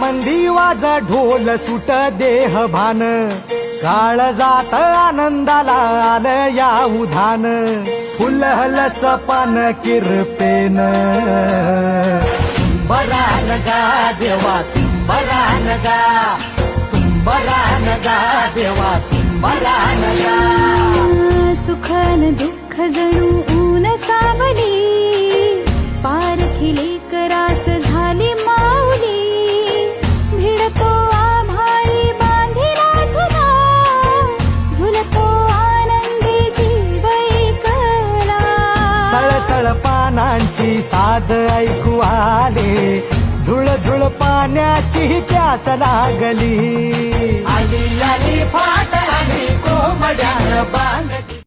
मंदी वाजा ढोल सुट देह भान. काळ जात आनंदाला आल या उधान. फुलहल सपान किरपेन. सुंबरान गा देवा सुंबरान गा सुंबरान गा देवा सुंबरान गा सुखन दुःख जणू ऊन सावली. सळसळ पानांची साध ऐकू आले. झुळझुळ पाण्याची प्यास लागली.